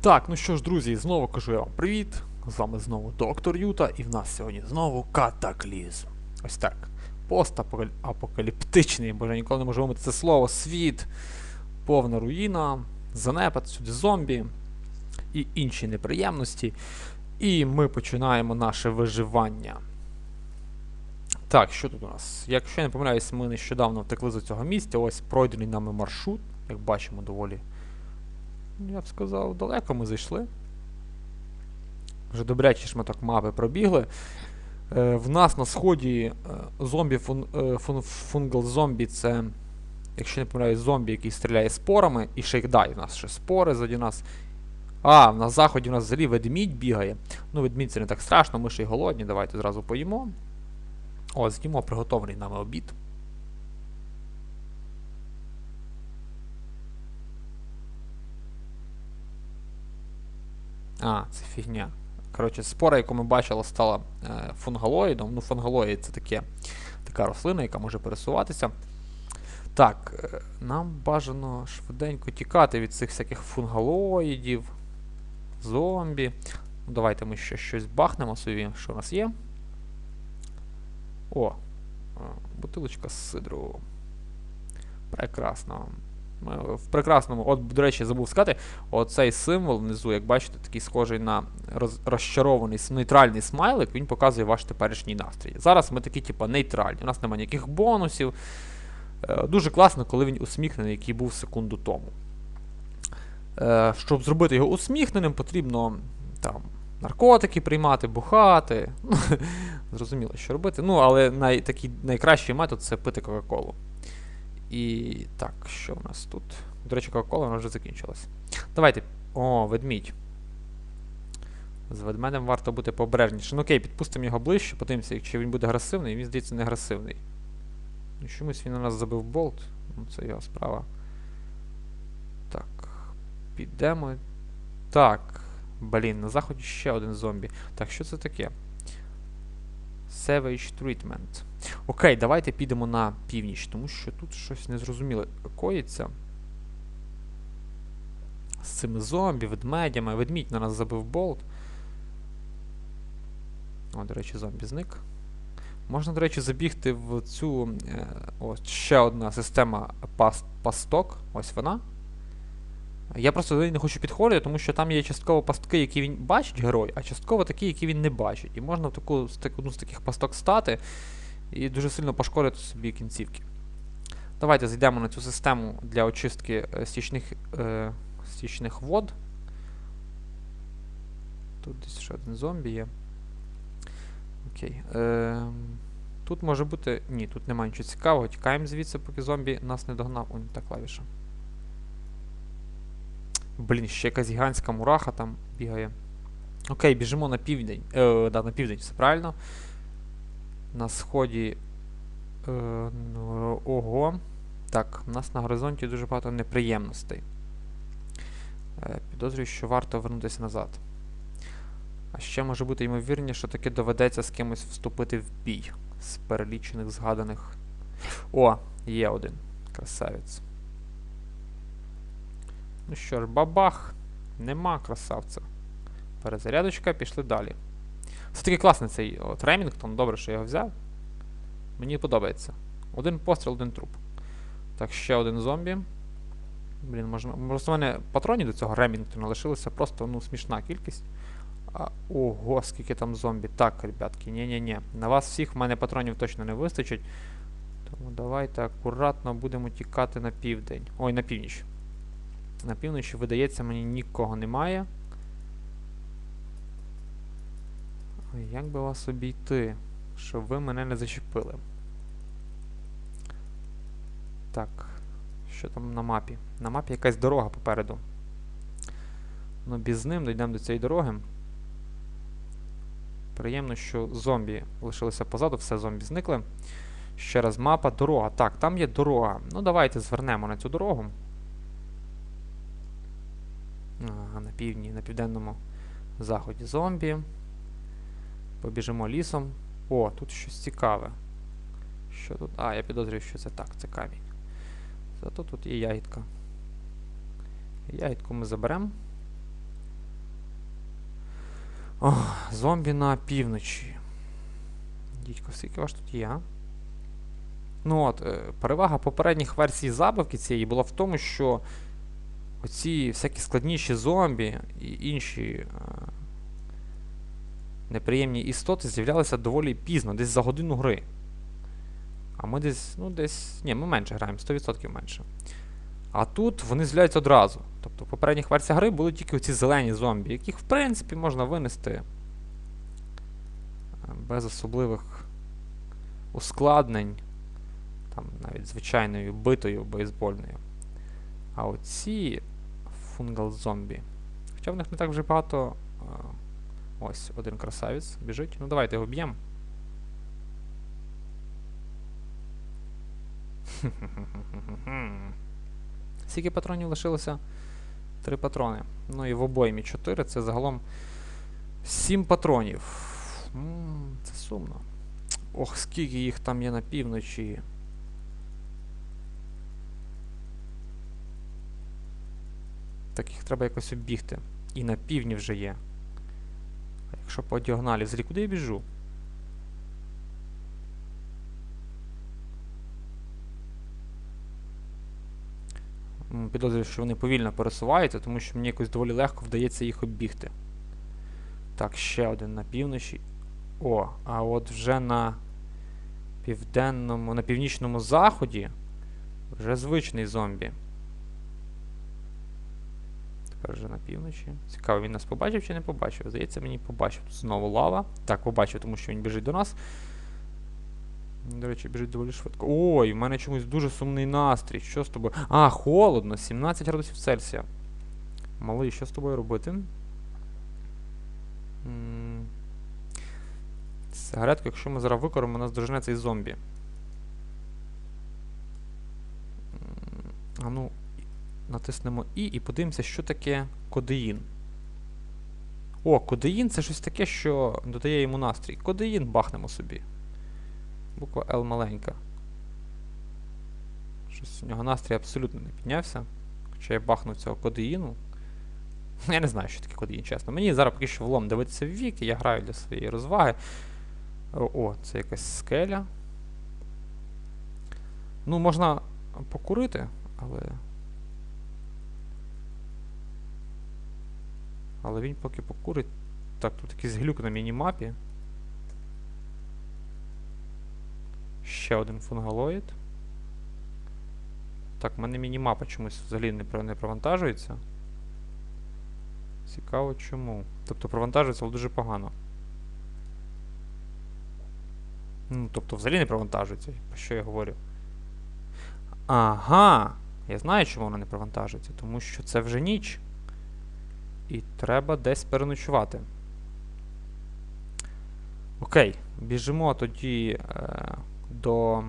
Так, ну що ж, друзі, знову кажу я вам привіт. З вами знову доктор Юта, і в нас сьогодні знову катаклізм. Ось так. Постапокаліптичний, бо я ніколи не можу вимити це слово, світ, повна руїна, занепад, сюди зомбі і інші неприємності. І ми починаємо наше виживання. Так, що тут у нас? Якщо я не помиляюсь, ми нещодавно втекли з цього місця. Ось пройдений нами маршрут, як бачимо, доволі. Я б сказав, далеко ми зайшли. Вже добрячий шматок мапи пробігли. Е, в нас на сході е, зомбі фун, е, фун, фунгал зомбі це, якщо не помиляюсь, зомбі, який стріляє спорами, і ще й у нас ще спори ззаді нас. А, на заході у нас взагалі ведмідь бігає. Ну, ведмідь це не так страшно, ми ще й голодні, давайте зразу поїмо. О, з'їмо приготований нами обід. А, це фігня. Коротше, спора, яку ми бачили, стала е, фунгалоїдом. Ну, фунгалоїд це таке, така рослина, яка може пересуватися. Так, е, нам бажано швиденько тікати від цих всяких фунгалоїдів, зомбі. Ну, давайте ми ще щось бахнемо собі, що у нас є. О, е, бутилочка з сидру. Прекрасно. Ми В прекрасному, от, до речі, забув сказати, оцей символ внизу, як бачите, такий схожий на роз, розчарований нейтральний смайлик, він показує ваш теперішній настрій. Зараз ми такі, типу, нейтральні. У нас немає ніяких бонусів. Е, Дуже класно, коли він усміхнений, який був секунду тому. Е, Щоб зробити його усміхненим, потрібно там, наркотики приймати, бухати. Зрозуміло, що робити. Ну, але най, такий найкращий метод це пити Кока-Колу. І так, що в нас тут? До речі, Кока-Кола вона вже закінчилась. Давайте. О, ведмідь. З ведмедем варто бути побережніше. Ну окей, підпустимо його ближче, подивимося, якщо він буде агресивний, він здається не агресивний. Ну, чомусь він на нас забив болт. Ну, це його справа. Так. Підемо. Так. Блін, на заході ще один зомбі. Так, що це таке? Savage Treatment. Окей, давайте підемо на північ, тому що тут щось незрозуміле коїться. З цими зомбі, ведмедями. Ведмідь на нас забив болт. О, до речі, зомбі зник. Можна, до речі, забігти в цю. Е, ось ще одна система пас, пасток. Ось вона. Я просто не хочу підходити, тому що там є частково пастки, які він бачить герой, а частково такі, які він не бачить. І можна в таку, одну з таких пасток стати і дуже сильно пошкодити собі кінцівки. Давайте зайдемо на цю систему для очистки е, стічних, е, стічних вод. Тут десь ще один зомбі є. Окей. Е, тут може бути. Ні, тут немає нічого цікавого. Тікаємо звідси, поки зомбі нас не догнав. О, не та клавіша. Блін, ще якась гігантська мураха там бігає. Окей, біжимо на південь. Е, да, на південь, все правильно. На сході. Е, ну, ого. Так, у нас на горизонті дуже багато неприємностей. Е, підозрюю, що варто вернутися назад. А ще може бути ймовірніше, що таки доведеться з кимось вступити в бій з перелічених згаданих. О, є один. Красавець. Ну що ж, бабах. Нема красавця. Перезарядочка, пішли далі. Це такий класний цей от Ремінгтон, добре, що я його взяв. Мені подобається. Один постріл, один труп. Так, ще один зомбі. Блін, можна. В мене патронів до цього Ремінгтона лишилося просто ну, смішна кількість. А, ого, скільки там зомбі. Так, ребятки, ні-ні-ні. На вас всіх в мене патронів точно не вистачить. Тому давайте акуратно будемо тікати на південь. Ой, на північ. На півночі, видається, мені нікого немає. Як би вас обійти, щоб ви мене не зачепили? Так, що там на мапі? На мапі якась дорога попереду. Ну, без ним дійдемо до цієї дороги. Приємно, що зомбі лишилися позаду, все зомбі зникли. Ще раз мапа, дорога. Так, там є дорога. Ну, давайте звернемо на цю дорогу. На півдні, на південному заході зомбі. Побіжимо лісом. О, тут щось цікаве. Що тут? А, я підозрюю, що це так, це камінь. Зато тут є ягідка. Ягідку ми заберемо. Зомбі на півночі. Дідько, скільки ваш тут є? Ну от, е, перевага попередніх версій забавки цієї була в тому, що оці всякі складніші зомбі і інші е, неприємні істоти з'являлися доволі пізно, десь за годину гри. А ми десь, ну десь. Ні, ми менше граємо, 100% менше. А тут вони з'являються одразу. Тобто в попередніх версіях гри були тільки оці зелені зомбі, яких в принципі можна винести е, без особливих ускладнень, там навіть звичайною битою бейсбольною. А оці фунгал зомбі. Хоча в них не так вже багато. е, Ось один красавець біжить. Ну давайте його б'ємо. Скільки патронів лишилося? Три патрони. Ну і в обоймі 4, це загалом 7 патронів. М, Це сумно. Ох, скільки їх там є на півночі. Так їх треба якось оббігти. І на півдні вже є. А якщо по діагоналі, взагалі куди я біжу? Підозрюю, що вони повільно пересуваються, тому що мені якось доволі легко вдається їх оббігти. Так, ще один на півночі. О, а от вже на південному, на північному заході вже звичний зомбі. Тепер вже на півночі. Цікаво, він нас побачив чи не побачив? Здається, мені побачив. Тут знову лава. Так, побачив, тому що він біжить до нас. До речі, біжить доволі швидко. Ой, в мене чомусь дуже сумний настрій. Що з тобою? А, холодно, 17 градусів Цельсія. Малий, що з тобою робити? Сигаретку, якщо ми зараз викоримо, нас дожене цей зомбі. А ну, натиснемо І і подивимося, що таке кодеїн. О, кодеїн це щось таке, що додає йому настрій. Кодеїн бахнемо собі. Буква L маленька. Щось у нього настрій абсолютно не піднявся. Хоча я бахнув цього кодеїну. Я не знаю, що таке кодеїн, чесно. Мені зараз поки що влом дивитися в вік, я граю для своєї розваги. О, це якась скеля. Ну, можна покурити, але. Але він поки покурить. Так, тут якийсь глюк на мінімапі. Ще один фунгалоїд. Так, в мене мінімапа чомусь взагалі не, не провантажується. Цікаво чому. Тобто провантажується, але дуже погано. Ну, тобто взагалі не провантажується, про що я говорю. Ага. Я знаю, чому вона не провантажується, тому що це вже ніч. І треба десь переночувати. Окей, біжимо тоді е, до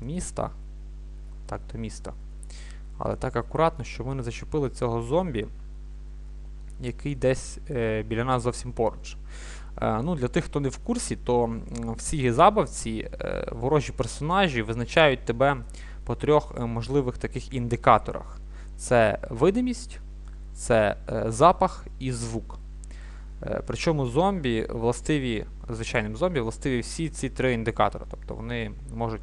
міста. Так, до міста. Але так акуратно, щоб ми не зачепили цього зомбі, який десь е, біля нас зовсім поруч. Е, ну, для тих, хто не в курсі, то в цій забавці е, ворожі персонажі визначають тебе по трьох е, можливих таких індикаторах: це видимість, це е, запах і звук. Е, Причому зомбі властиві, звичайним зомбі властиві всі ці три індикатори. Тобто вони можуть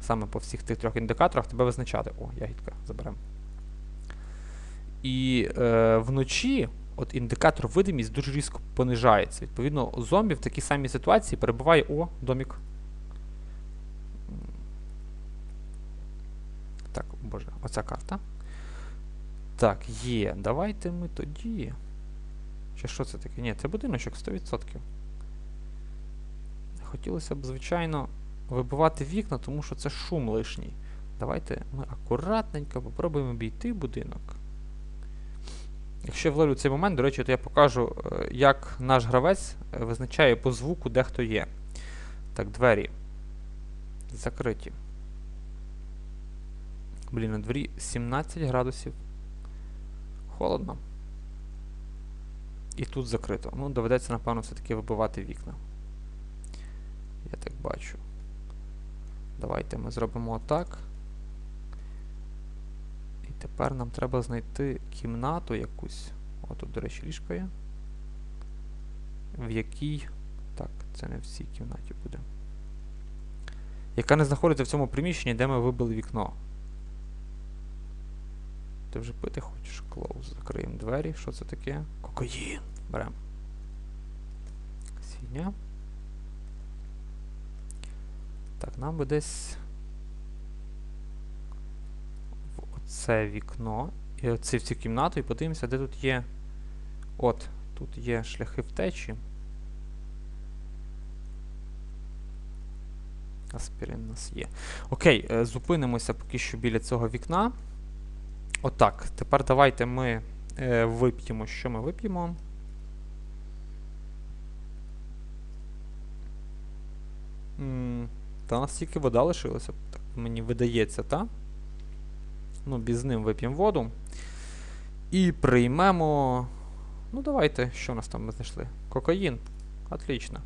саме по всіх тих трьох індикаторах тебе визначати. О, ягідка заберемо. І е, вночі от індикатор видимість дуже різко понижається. Відповідно, зомбі в такій самій ситуації перебуває о, домік. Так, боже, оця карта. Так, є. Давайте ми тоді. Чи що це таке? Ні, це будиночок 100%. Хотілося б, звичайно, вибивати вікна, тому що це шум лишній. Давайте ми акуратненько попробуємо обійти будинок. Якщо я вловлю цей момент, до речі, то я покажу, е, як наш гравець е, визначає по звуку, де хто є. Так, двері. Закриті. Блін, на дворі 17 градусів. Холодно. І тут закрито. Ну, доведеться, напевно, все-таки вибивати вікна. Я так бачу. Давайте ми зробимо отак. І тепер нам треба знайти кімнату якусь. О, тут, до речі, ліжко є. В якій. Так, це не в цій кімнаті буде. Яка не знаходиться в цьому приміщенні, де ми вибили вікно. Ти вже пити хочеш? Клоуз. Закриємо двері. Що це таке? Кокаїн. Беремо. Свіня. Так, нам би десь в оце вікно. І оце в цю кімнату і подивимося, де тут є. От, тут є шляхи втечі. Аспірин у нас є. Окей, е, зупинимося поки що біля цього вікна. Отак. Тепер давайте ми е, вип'ємо. Що ми вип'ємо? Та у нас тільки вода лишилася, так мені видається, та? Ну, без ним вип'ємо воду. І приймемо. Ну, давайте, що у нас там ми знайшли? Кокаїн. Отлично.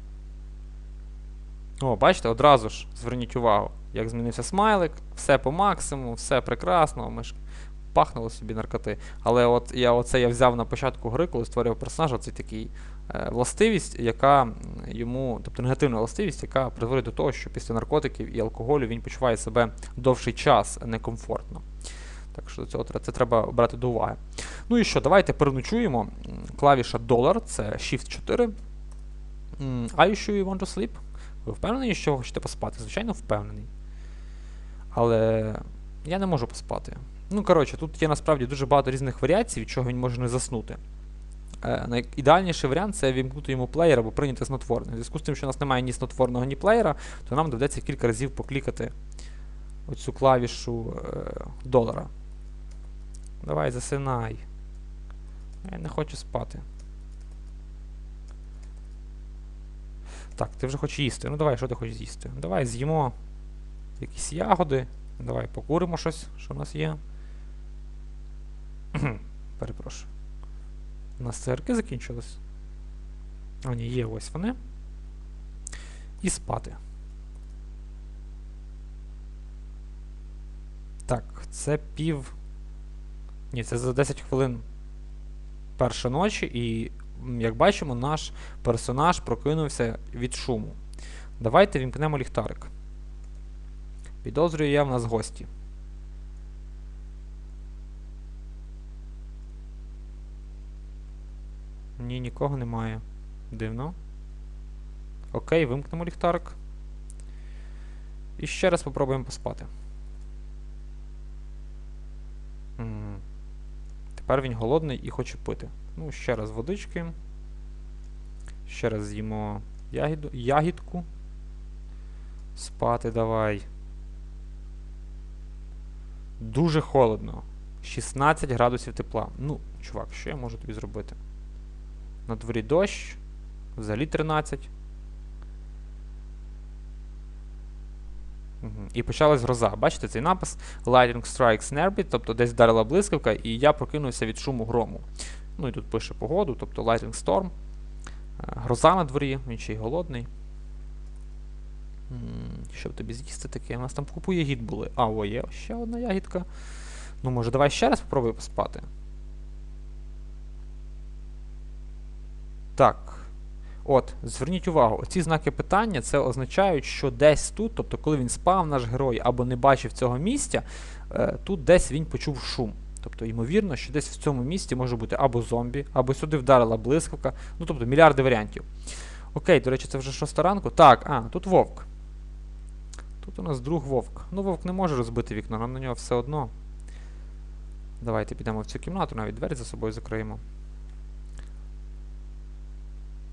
О, бачите, одразу ж зверніть увагу, як змінився смайлик, все по максимуму, все прекрасно, ми ж пахнули собі наркоти. Але от я оце я взяв на початку гри, коли створював персонажа, це такий е, властивість, яка йому, тобто негативна властивість, яка призводить до того, що після наркотиків і алкоголю він почуває себе довший час некомфортно. Так що цього це треба брати до уваги. Ну і що, давайте переночуємо. Клавіша долар, це Shift 4. М, Are you sure you want to sleep? Ви впевнені, що ви хочете поспати? Звичайно, впевнений. Але я не можу поспати. Ну, коротше, тут є насправді дуже багато різних варіацій, від чого він може не заснути. Е, найідеальніший варіант це вімкнути йому плеєр або прийняти снотворне. В зв'язку з тим, що у нас немає ні снотворного, ні плеєра, то нам доведеться кілька разів поклікати оцю клавішу е, долара. Давай, засинай. Я не хочу спати. Так, ти вже хочеш їсти. Ну давай, що ти хочеш з'їсти? Давай з'їмо якісь ягоди. Давай покуримо щось, що в нас є. Перепрошую. У нас цигарки закінчились. А, ні, є ось вони. І спати. Так, це пів. Ні, це за 10 хвилин перша ночі, і, як бачимо, наш персонаж прокинувся від шуму. Давайте вімкнемо ліхтарик. Підозрюю я в нас гості. Ні, нікого немає. Дивно. Окей, вимкнемо ліхтарик. І ще раз попробуємо поспати. Тепер він голодний і хоче пити. Ну, ще раз водички. Ще раз з'їмо ягіду, ягідку. Спати давай. Дуже холодно. 16 градусів тепла. Ну, чувак, що я можу тобі зробити? На дворі дощ. Взагалі 13. Угу. І почалась гроза. Бачите цей напис Lightning Strikes Nearby, тобто десь вдарила блискавка, і я прокинувся від шуму грому. Ну і тут пише погоду, тобто Lightning Storm. Е, Гроза на дворі, він ще й голодний. Що б тобі з'їсти таке? У нас там купу ягід були. А, о, є ще одна ягідка. Ну, може, давай ще раз попробуй поспати. Так. От, зверніть увагу, оці знаки питання це означають, що десь тут, тобто, коли він спав, наш герой, або не бачив цього місця, е, тут десь він почув шум. Тобто, ймовірно, що десь в цьому місці може бути або зомбі, або сюди вдарила блискавка. Ну, тобто, мільярди варіантів. Окей, до речі, це вже шоста ранку. Так, а, тут вовк. Тут у нас друг вовк. Ну, вовк не може розбити вікно, нам на нього все одно. Давайте підемо в цю кімнату, навіть двері за собою закриємо.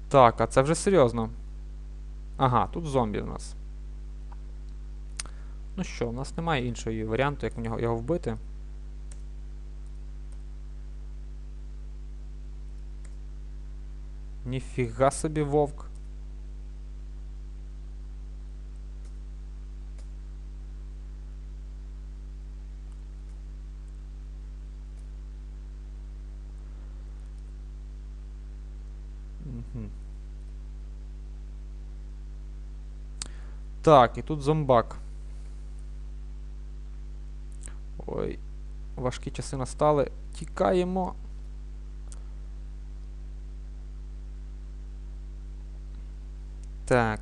Так, а це вже серйозно. Ага, тут зомбі у нас. Ну що, у нас немає іншого варіанту, як в нього його вбити. Ніфіга собі вовк. Так, і тут зомбак. Ой, важкі часи настали. Тікаємо. Так.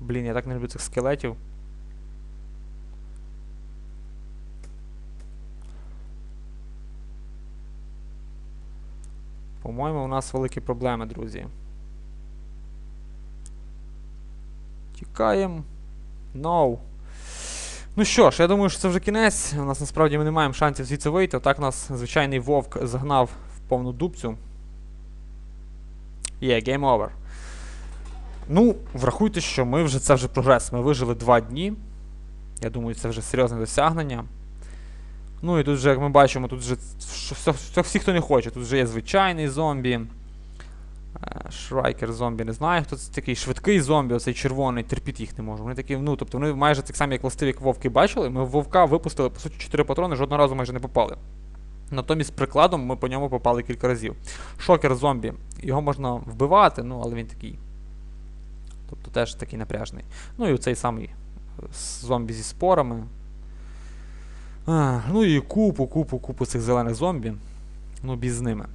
Блін, я так не люблю цих скелетів. По-моєму, у нас великі проблеми, друзі. Тікаємо. No. Ну що ж, я думаю, що це вже кінець. У нас насправді ми не маємо шансів звідси вийти. Отак нас звичайний вовк загнав в повну дубцю. Є, yeah, game over. Ну, врахуйте, що ми вже це вже прогрес. Ми вижили два дні. Я думаю, це вже серйозне досягнення. Ну і тут вже, як ми бачимо, тут вже все, всі, хто не хоче. Тут вже є звичайний зомбі. Е, Шрайкер зомбі, не знаю, хто це такий швидкий зомбі, оцей червоний, терпіти їх не можу. Вони такі, ну, тобто вони майже так само, як властиві, як вовки бачили. Ми в вовка випустили, по суті, 4 патрони, жодного разу майже не попали. Натомість прикладом ми по ньому попали кілька разів. Шокер зомбі. Його можна вбивати, ну, але він такий. Тобто теж такий напряжний. Ну і оцей самий е, зомбі зі спорами. А, ну і купу, купу, купу цих зелених зомбі. Ну, біз ними.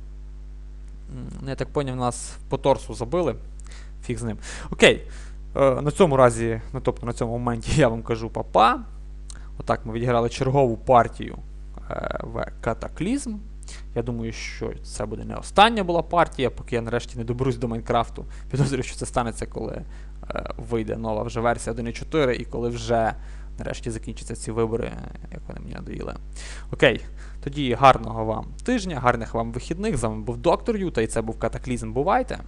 Я так поняв, нас по торсу забили. Фіг з ним. Окей. Е, на цьому разі, ну тобто на цьому моменті я вам кажу папа. Отак ми відіграли чергову партію е, в катаклізм. Я думаю, що це буде не остання була партія, поки я нарешті не доберусь до Майнкрафту. Підозрюю, що це станеться, коли е, вийде нова вже версія 1.4 і коли вже нарешті закінчаться ці вибори, як вони мені надоїли. Окей, тоді гарного вам тижня, гарних вам вихідних. З вами був доктор Юта, і це був Катаклізм. Бувайте!